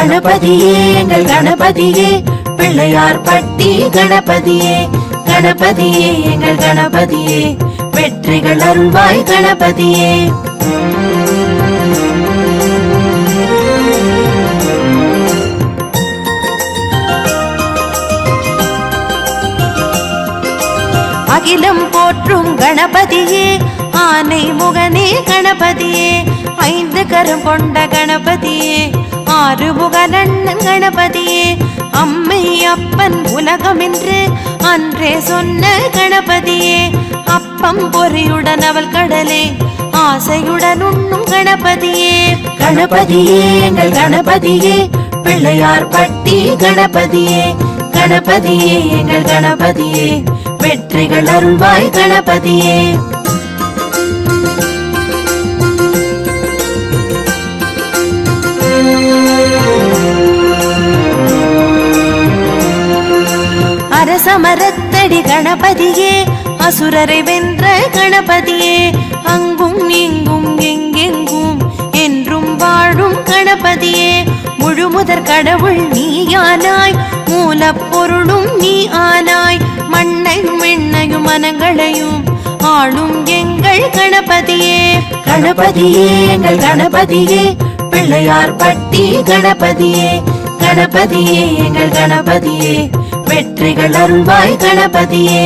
கணபதியே எங்கள் கணபதியே பிள்ளையார் பட்டி கணபதியே கணபதியே எங்கள் கணபதியே வெற்றிகள் அருள்வாய் கணபதியே. அகிலம் போற்றும் கணபதியே ஆனை முகனே கணபதியே ஐந்து கரம் கொண்ட கணபதியே ஆறு கணபதியே அம்மை அப்பன் உலகம் என்று அன்றே சொன்ன கணபதியே. அப்பம் பொறியுடன் அவள் கடலே ஆசையுடன் உண்ணும் கணபதியே. கணபதியே எங்கள் கணபதியே பிள்ளையார் பட்டி கணபதியே. கணபதியே எங்கள் கணபதியே வெற்றிகள் அருள்வாய் கணபதியே. அரசமரத்தடி கணபதியே அசுரரை வென்ற கணபதியே அங்கும் இங்கும் எங்கெங்கும் என்றும் வாழும் கணபதியே. முழுமுதற் கடவுள் நீயானாய் மூலப்பொருளும் நீ ஆனாய் மண்ணையும் எண்ணையும் மனங்களையும் ஆளும் எங்கள் கணபதியே. கணபதியே எங்கள் கணபதியே பிள்ளையார் பட்டி கணபதியே கணபதியே எங்கள் கணபதியே. வெற்றிகள் அருள்வாய் கணபதியே.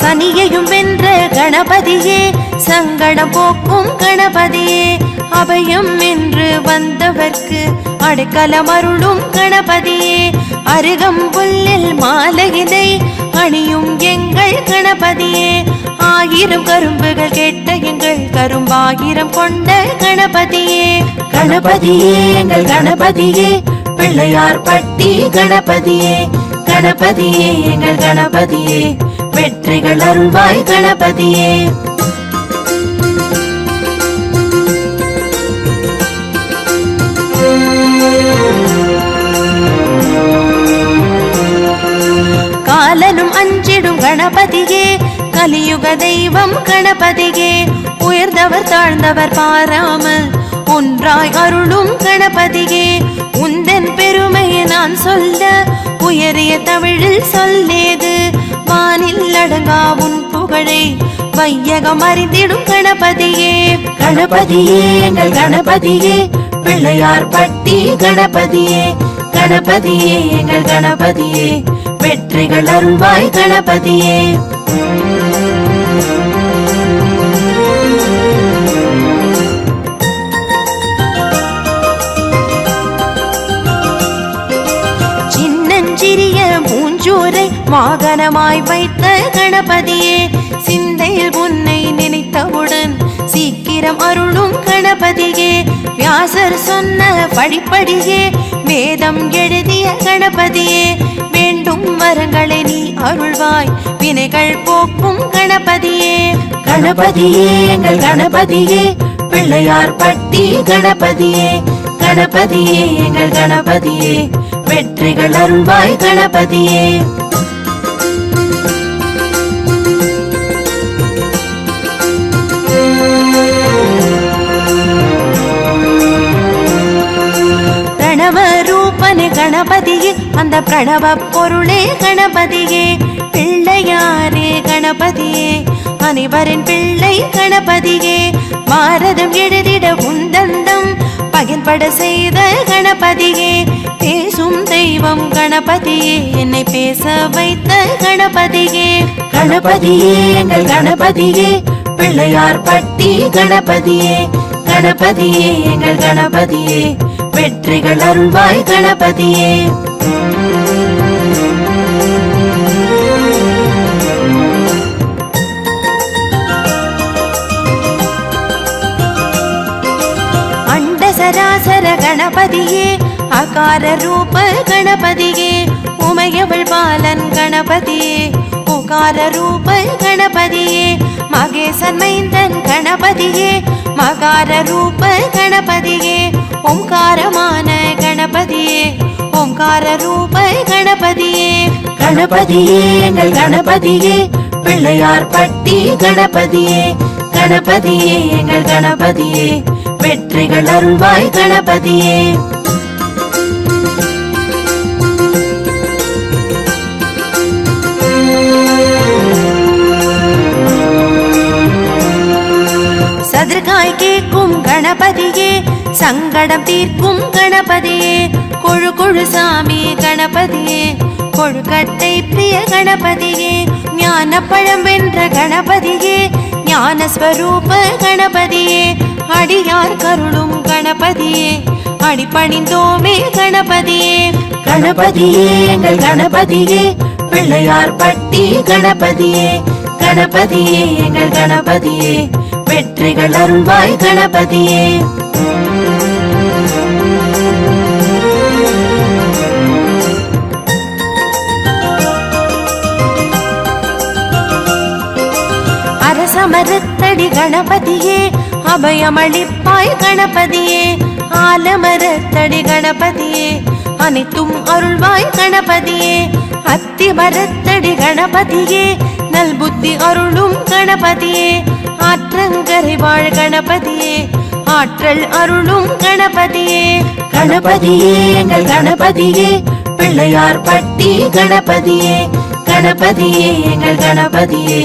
சனியையும் வென்ற கணபதியே சங்கடம் போக்கும் கணபதியே. அபயம் என்று வந்தவர்க்கு அடைக்கலம் அருளும் கணபதியே. அருகம் புல்லில் மாலையினை அணியும் எங்கள் கணபதியே. ஆயிரம் கரும்புகள் கேட்ட எங்கள் கரும்பாயிரம் கொண்ட கணபதியே. கணபதியே எங்கள் கணபதியே. பிள்ளையார் பட்டி கணபதியே. கணபதியே எங்கள் கணபதியே. வெற்றிகள் அருள்வாய் கணபதியே. காலனும் அஞ்சிடும் கணபதியே. கலியுக தெய்வம் கணபதியே. உயர்ந்தவர் தாழ்ந்தவர் பாராமல் ஒன்றாய் அருளும் கணபதியே. உந்தன் பெருமையை நான் சொல்ல உயரிய தமிழில் சொல்லேது. வானில் அடங்கா உன் புகழை வையகம் அறிந்திடும் கணபதியே. கணபதியே எங்கள் கணபதியே. பிள்ளையார் பட்டி கணபதியே. கணபதியே எங்கள் கணபதியே. வெற்றிகள் அருள்வாய் கணபதியே. சின்னஞ்சிறிய மூஞ்சூரை வாகனமாய் வைத்த கணபதியே. சிந்தையில் உன்னை நினைத்தவுடன் சீக்கிரம் அருளும் கணபதியே. வியாசர் சொன்ன படிப்படியே வேதம் எழுதிய கணபதியே. வேண்டும் வரங்களை நீ அருள்வாய். வினைகள் போக்கும் கணபதியே கணபதியே எங்கள் கணபதியே பிள்ளையார் பட்டி கணபதியே கணபதியே எங்கள் கணபதியே வெற்றிகள் அருள்வாய் கணபதியே. கணபதியே அந்த பிரணவ பொருளே கணபதியே பிள்ளையாரே கணபதியே. அனைவரின் பிள்ளை கணபதியே பாரதம் எழுதிட உந்தந்தம் பகிர்பட செய்த கணபதியே. பேசும் தெய்வம் கணபதியே என்னை பேச வைத்த கணபதியே. கணபதியே எங்கள் கணபதியே பிள்ளையார் பட்டி கணபதியே. கணபதியே எங்கள் கணபதியே. வெற்றிகள் அருள்வாய் கணபதியே. சராசர கணபதியே அகார ரூப கணபதியே உமையவள் பாலன் கணபதியே உகார ரூப கணபதியே மகேசன் மைந்தன் கணபதியே மகார ரூப கணபதியே ஓம்காரமான கணபதியே ஓம்கார ஓங்கார ரூப கணபதியே. கணபதியே எங்கள் கணபதியே பிள்ளையார் பட்டி கணபதியே. கணபதியே எங்கள் கணபதியே வெற்றிகள் அருள்வாய் கணபதியே. சங்கடம் தீர்க்கும் கணபதியே கொழு கொழு சாமி கணபதியே. கொழுக்கட்டை பிரிய கணபதியே. ஞான பழம் வென்ற கணபதியே. ஞானஸ்வரூப கணபதியே. அடியார் கருளும் கணபதியே. அடிப்பணிந்தோமே கணபதியே. கணபதியே எங்கள் கணபதியே. பிள்ளையார் பட்டி கணபதியே. கணபதியே எங்கள் கணபதியே. வெற்றிகள் அருள்வாய் கணபதியே. அரசமரத்தடி கணபதியே அபயமளிப்பாய் கணபதியே ஆலமரத்தடி கணபதியே அனைத்தும் அருள்வாய் கணபதியே அத்தி மரத்தடி கணபதியே நல் புத்தி அருளும் கணபதியே ஆற்றங்கரை வாழ் கணபதியே ஆற்றல் அருளும் கணபதியே. கணபதியே எங்கள் கணபதியே பிள்ளையார் பட்டி கணபதியே கணபதியே எங்கள் கணபதியே.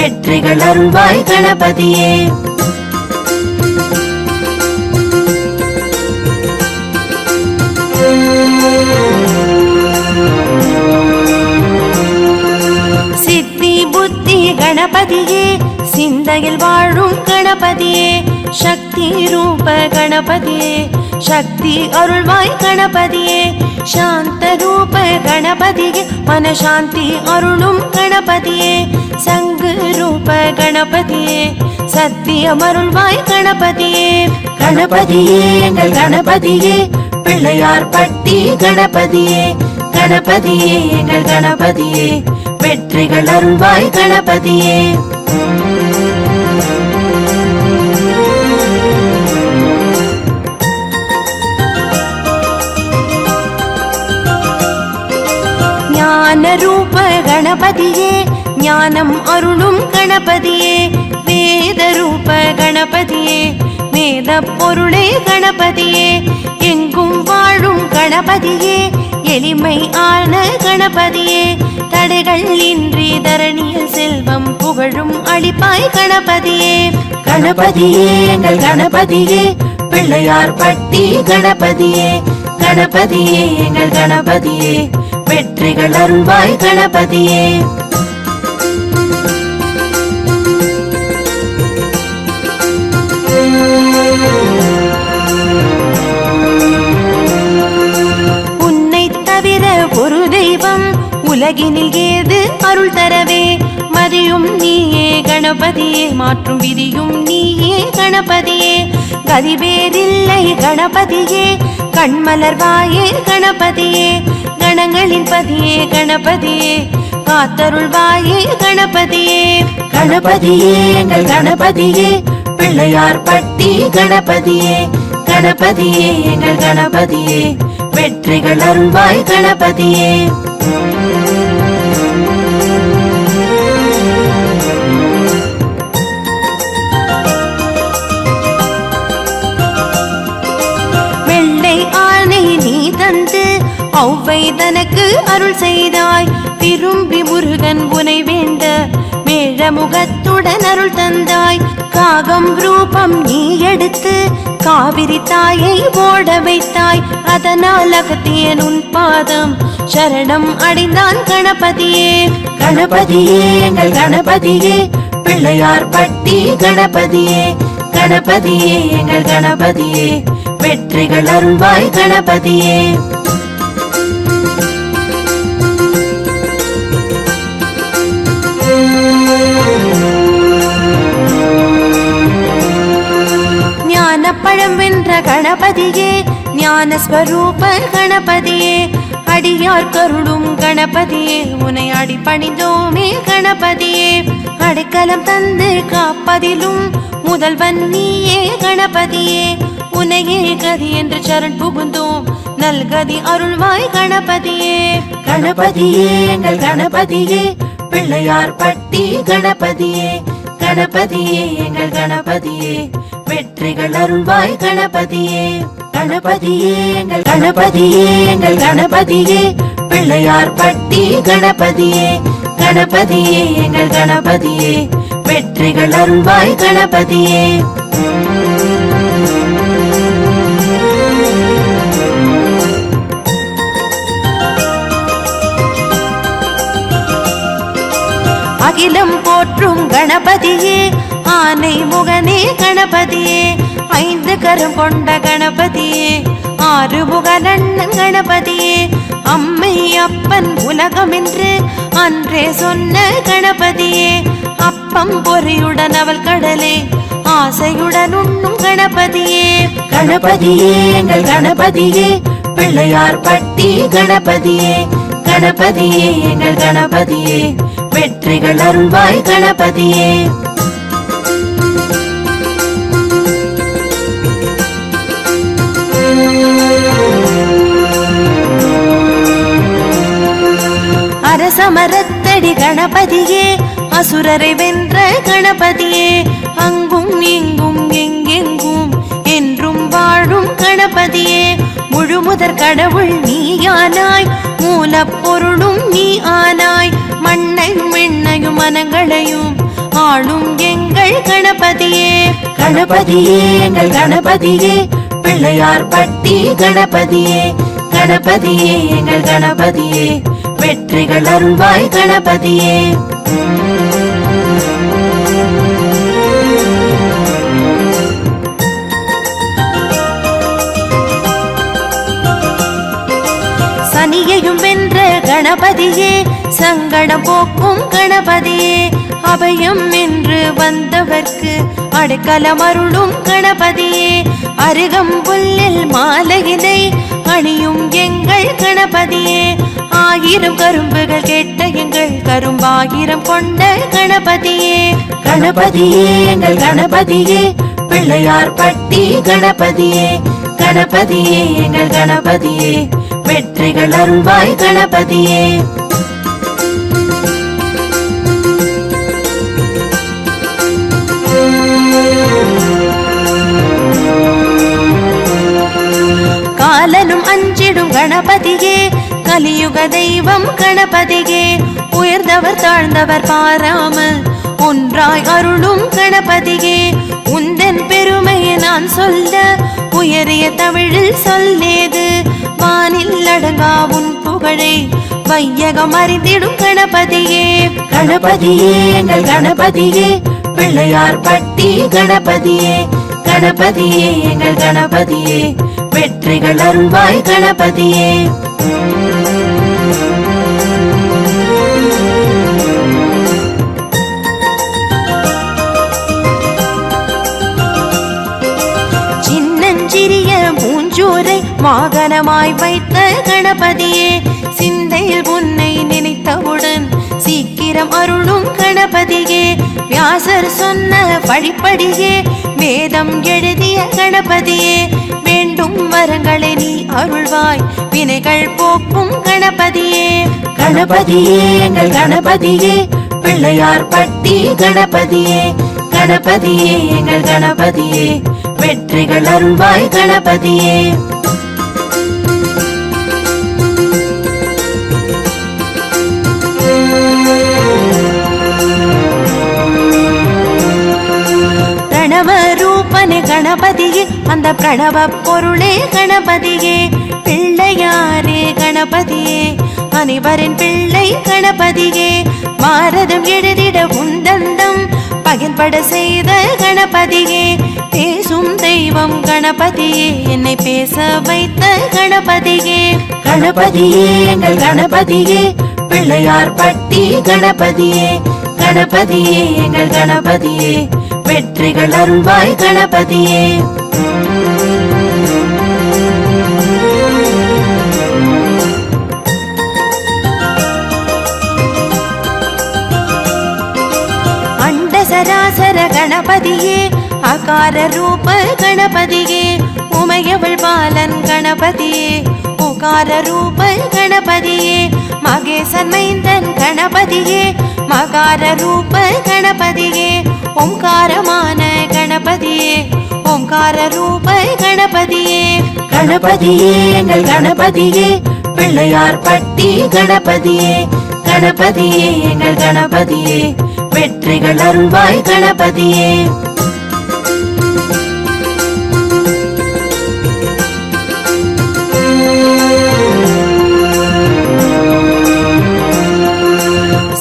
வெற்றிகள் அருள்வாய் கணபதியே. சித்தி புத்தி கணபதியே சிந்தையில் வாழும் கணபதியே சக்தி ரூப கணபதியே சக்தி அருள்வாய் கணபதியே. சாந்த ரூப கணபதியே. மனசாந்தி அருளும் கணபதியே. சங்கு ரூப கணபதியே. சத்தியம் அருள்வாய் கணபதியே. கணபதியே எங்கள் கணபதியே. பிள்ளையார் பட்டி கணபதியே. கணபதியே எங்கள் கணபதியே. வெற்றிகள் அருள்வாய் கணபதியே. ஞானரூப கணபதியே ஞானம் அருளும் கணபதியே வேதரூப கணபதியே வேத பொருளே கணபதியே எங்கும் வாழும் கணபதியே எளிமை ஆன கணபதியே தடைகள் இன்றி தரணியில் செல்வம் புகழும் அளிப்பாய் கணபதியே. கணபதியே எங்கள் கணபதியே பிள்ளையார் பட்டி கணபதியே கணபதியே எங்கள் கணபதியே. வெற்றிகள் அருள்வாய் கணபதியே. உன்னை தவிர ஒரு தெய்வம் உலகினில் ஏது அருள் தரவே? மதியும் நீயே கணபதியே மாற்றும் விதியும் நீயே கணபதியே. கதிவேதில்லை கணபதியே கண்மலர்வாயே கணபதியே. கணங்களின் பதியே கணபதியே. காத்தருள்வாயே கணபதியே. கணபதியே எங்கள் கணபதியே. பிள்ளையார் பட்டி கணபதியே. கணபதியே எங்கள் கணபதியே. வெற்றிகள் அருள்வாய் கணபதியே. ஔவை தனக்கு அருள் செய்தாய். திரும்பி முருகன் உனை வேண்ட மேழ முகத்துடன் அருள் தந்தாய். காகம் ரூபம் நீ எடுத்து காவிரி தாயை ஓட வைத்தாய். அதனால் அகத்தியன் உன் பாதம் சரணம் அடைந்தான் கணபதியே. கணபதியே எங்கள் கணபதியே பிள்ளையார் பட்டி கணபதியே. கணபதியே எங்கள் கணபதியே வெற்றிகள் அருள்வாய் கணபதியே. ஞானப்பழம் வென்ற கணபதியே ஞானஸ்வரூப கணபதியே அடியார் கருளும் கணபதியே உனை அடிபணிந்தோமே கணபதியே. அடைக்கலம் தந்து காப்பதிலும் முதல்வன் நீயே கணபதியே. உனையே கதி என்று சரண் புகுந்தோம் நல்கதி அருள்வாய் கணபதியே. கணபதியே எங்கள் கணபதியே பிள்ளையார் பட்டி கணபதியே. கணபதியே எங்கள் கணபதியே. வெற்றிகள் அருள்வாய் கணபதியே கணபதியே எங்கள் கணபதியே எங்கள் கணபதியே. பிள்ளையார் பட்டி கணபதியே கணபதியே எங்கள் கணபதியே. வெற்றிகள் அருள்வாய் கணபதியே. அகிலம் போற்றும் கணபதியே ஆனை முகனே கணபதியே ஐந்து கரம் கொண்ட கணபதியே ஆறு முகனண்ணன் கணபதியே அம்மை அப்பன் உலகம் என்று அன்றே சொன்ன கணபதியே. அப்பம் பொறியுடன் அவள் கடலே ஆசையுடன் உண்ணும் கணபதியே. கணபதியே எங்கள் கணபதியே பிள்ளையார் பட்டி கணபதியே. கணபதியே எங்கள் கணபதியே வெற்றிகள் அருள்வாய் கணபதியே. கணபதியே அசுரரை வென்ற கணபதியே அங்கும் இங்கும் எங்கெங்கும் என்றும் வாழும் கணபதியே. முழுமுதற் கடவுள் நீயானாய் மூலப்பொருளும் நீ ஆனாய் மண்ணையும் விண்ணையும் மனங்களையும் ஆளும் எங்கள் கணபதியே. கணபதியே எங்கள் கணபதியே பிள்ளையார் பட்டி கணபதியே. கணபதியே எங்கள் கணபதியே. வெற்றிகள் அருள்வாய் கணபதியே. சனியையும் வென்ற கணபதியே சங்கடம் போக்கும் கணபதியே. அபயம் என்று வந்தவர்க்கு அடைக்கலம் அருளும் கணபதியே. அருகம் புல்லில் மாலையினை அணியும் எங்கள் கணபதியே. ஆயிரம் கரும்புகள் கேட்ட எங்கள் கரும்பாயிரம் கொண்ட கணபதியே. கணபதியே எங்கள் கணபதியே பிள்ளையார் பட்டி கணபதியே. கணபதியே எங்கள் கணபதியே வெற்றிகள் அருள்வாய் கணபதியே. காலனும் அஞ்சிடும் கணபதியே கலியுக தெய்வம் கணபதியே உயர்ந்தவர் தாழ்ந்தவர் பாராமல் ஒன்றாய் அருளும் கணபதியே. உந்தன் பெருமையை நான் சொல்ல உயரிய தமிழில் சொல்லேது. வானில் அடங்கா உன் புகழை வையகம் அறிந்திடும் கணபதியே. கணபதியே எங்கள் கணபதியே பிள்ளையார் பட்டி கணபதியே. கணபதியே எங்கள் கணபதியே வெற்றிகள் அருள்வாய் கணபதியே. வாகனமாய் வைத்த கணபதியே சிந்தையில் உன்னை நினைத்தவுடன் சீக்கிரம் அருளும் கணபதியே. வியாசர் சொன்ன வழிப்படியே வேதம் எழுதிய கணபதியே. வேண்டும் வரங்களை நீ அருள்வாய் வினைகள் போக்கும் கணபதியே. கணபதியே எங்கள் கணபதியே பிள்ளையார் பட்டி கணபதியே. கணபதியே எங்கள் கணபதியே வெற்றிகள் அருள்வாய் கணபதியே. கணபதியே அந்த பிரணவ பொருளே கணபதியே. பிள்ளையாரே கணபதியே அனைவரின் பிள்ளை கணபதியே. மாரதம் எழுதிட உந்தந்தம் பகிர்பட செய்த கணபதியே. பேசும் தெய்வம் கணபதியே என்னை பேச வைத்த கணபதியே. கணபதியே எங்கள் கணபதியே பிள்ளையார் பட்டி கணபதியே. கணபதியே எங்கள் கணபதியே. வெற்றிகள் அருள்வாய் கணபதியே. அண்ட சராசர கணபதியே அகார ரூப கணபதியே உமையவள் பாலன் கணபதியே உகார ரூப கணபதியே மகேசன் மைந்தன் கணபதியே மகார ரூப கணபதியே ஓம்காரமான கணபதியே ஓம்கார ரூப கணபதியே. கணபதியே எங்கள் கணபதியே பிள்ளையார் பட்டி கணபதியே. கணபதியே எங்கள் கணபதியே வெற்றிகள் அருள்வாய் கணபதியே.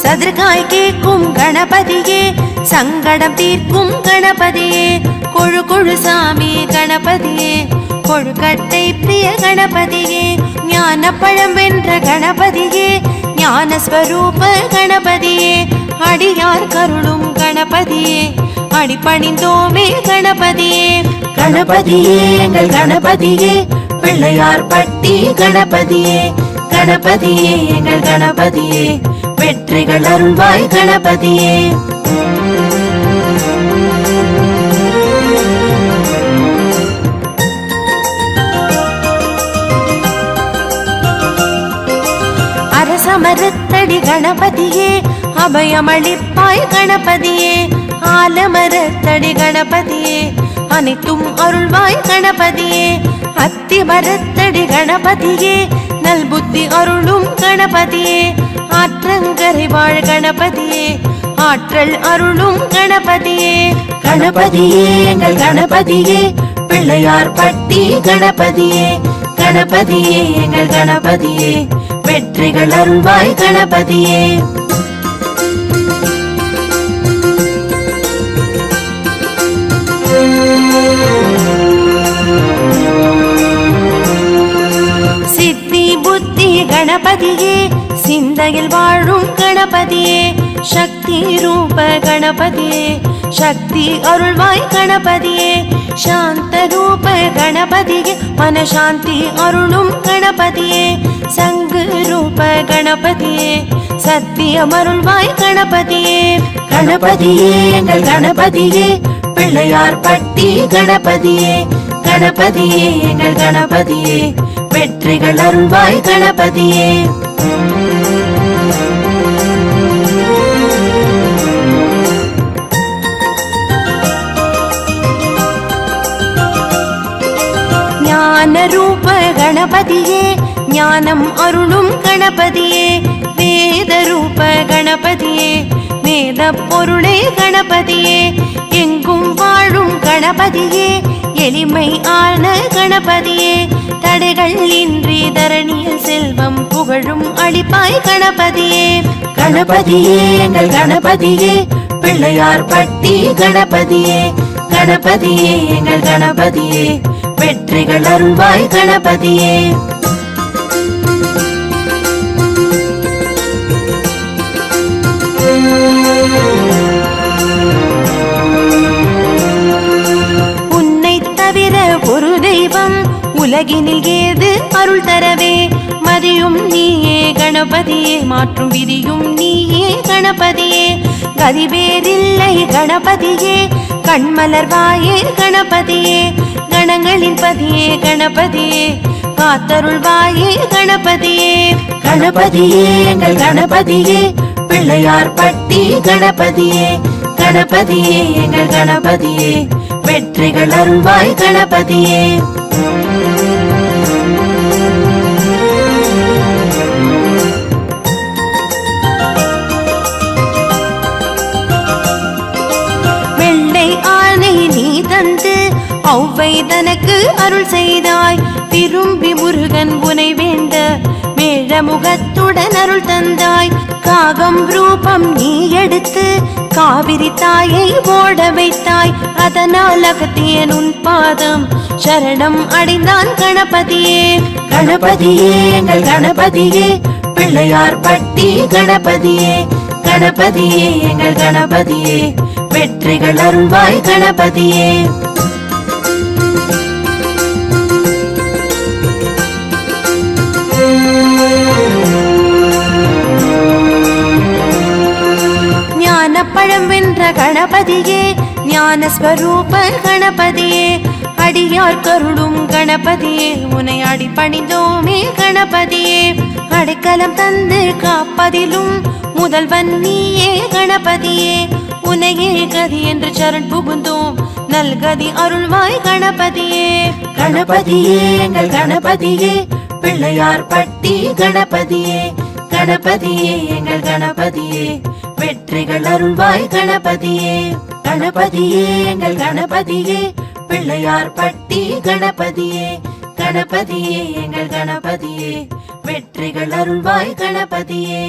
சதுர்காய் கேட்கும் கணபதியே சங்கடம் தீர்க்கும் கணபதியே. கொழு கொழு சாமி கணபதியே. கொழுக்கட்டை பிரிய கணபதியே. ஞான பழம் வென்ற கணபதியே. ஞானஸ்வரூப கணபதியே. அடியார் கருளும் கணபதியே. அடிபணிந்தோமே கணபதியே. கணபதியே எங்கள் கணபதியே. பிள்ளையார் பட்டி கணபதியே. கணபதியே எங்கள் கணபதியே. வெற்றிகள் அருள்வாய் கணபதியே. கணபதியே அபயமளிப்பாய் கணபதியே ஆலமரத்தடி கணபதியே அனைத்தும் அருள்வாய் கணபதியே அத்தி மரத்தடி கணபதியே நல் புத்தி அருளும் கணபதியே ஆற்றங்கரை வாழ் கணபதியே ஆற்றல் அருளும் கணபதியே. கணபதியே எங்கள் கணபதியே பிள்ளையார் பட்டி கணபதியே கணபதியே எங்கள் கணபதியே. வெற்றிகள் அருள்வாய் கணபதியே. சித்தி புத்தி கணபதியே சிந்தையில் வாழும் கணபதியே சக்தி ரூப கணபதியே சக்தி அருள்வாய் கணபதியே சாந்த ரூப கணபதியே மனசாந்தி அருளும் கணபதியே சங்கு ரூப கணபதியே சத்தியம் கணபதியே கணபதியே எங்கள் கணபதியே பிள்ளையார் பட்டி கணபதியே கணபதியே எங்கள் கணபதியே வெற்றிகள் அருள்வாய் கணபதியே ஞான ரூப கணபதியே ஞானம் அருளும் கணபதியே வேத ரூப கணபதியே வேத பொருளே கணபதியே எங்கும் வாழும் கணபதியே எளிமை ஆன கணபதியே தடைகள் இன்றி தரணியில் செல்வம் புகழும் அளிப்பாய் கணபதியே. கணபதியே எங்கள் கணபதியே பிள்ளையார் பட்டி கணபதியே கணபதியே எங்கள் கணபதியே வெற்றிகள் அருள்வாய் கணபதியே. உன்னை தவிர ஒரு தெய்வம் உலகினில் ஏது அருள் தரவே? மதியும் நீயே கணபதியே மாற்றும் விதியும் நீயே கணபதியே. கதிவேரில்லை கணபதியே கண்மலர்வாயே கணபதியே. கணங்களின் பதியே கணபதியே காத்தருள்வாயே கணபதியே. கணபதியே எங்கள் கணபதியே. பிள்ளையார் பட்டி கணபதியே. கணபதியே எங்கள் கணபதியே. வெற்றிகள் அருள்வாய் கணபதியே. ஔவை தனக்கு அருள் செய்தாய். திரும்பி முருகன் உனை வேண்ட மேழமுகத்துடன் அருள் தந்தாய். காகம் ரூபம் நீ எடுத்து காவிரி தாயை ஓட வைத்தாய். அதனால் அகத்தியன் உன் பாதம் சரணம் அடைந்தான் கணபதியே. கணபதியே எங்கள் கணபதியே பிள்ளையார் பட்டி கணபதியே. கணபதியே எங்கள் கணபதியே வெற்றிகள் அருள்வாய் கணபதியே. ஞான வென்ற கணபதியே ஞானஸ்வரூப கணபதியே அடியார் கருளும் கணபதியே உன்னை அடிபணிந்தோமே கணபதியே. அடைக்கலம் தந்து காப்பதிலும் முதல்வன் நீயே கணபதியே. உனையே கதி என்று சரண் புகுந்தோம் நல்கதி அருள்வாய் கணபதியே. கணபதியே எங்கள் கணபதியே பிள்ளையார் பட்டி கணபதியே. கணபதியே எங்கள் கணபதியே. வெற்றிகள் அருள்வாய் கணபதியே கணபதியே எங்கள் கணபதியே பிள்ளையார் பட்டி கணபதியே கணபதியே எங்கள் கணபதியே வெற்றிகள் அருள்வாய் கணபதியே.